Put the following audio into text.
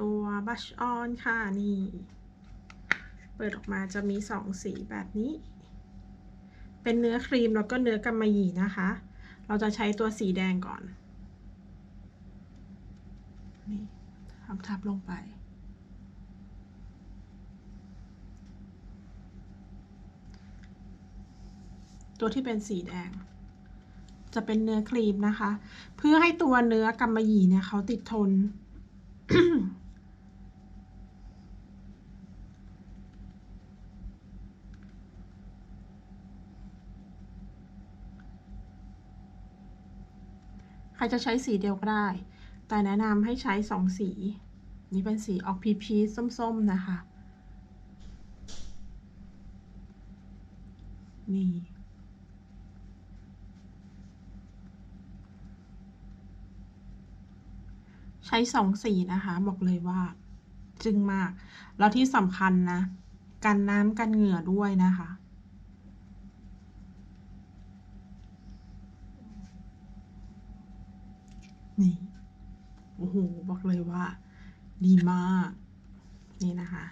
ตัวบัชออนค่ะ นี่ เปิดออกมาจะมีสองสีแบบนี้ เป็นเนื้อครีมแล้วก็เนื้อกำมะหยี่นะคะ เราจะใช้ตัวสีแดงก่อน นี่ทับทับลงไปตัวที่เป็นสีแดง จะเป็นเนื้อครีมนะคะ เพื่อให้ตัวเนื้อกำมะหยี่เนี่ยเขาติดทน ใครจะใช้สีเดียวก็ได้ แต่แนะนำให้ใช้สองสี นี่เป็นสีออกพีพีส้มๆนะคะ นี่ใช้สองสีนะคะ บอกเลยว่า จึงมาก แล้วที่สำคัญนะ กันน้ำกันเหงื่อด้วยนะคะ นี่ โอ้โห บอกเลยว่า ดีมาก นี่นะคะ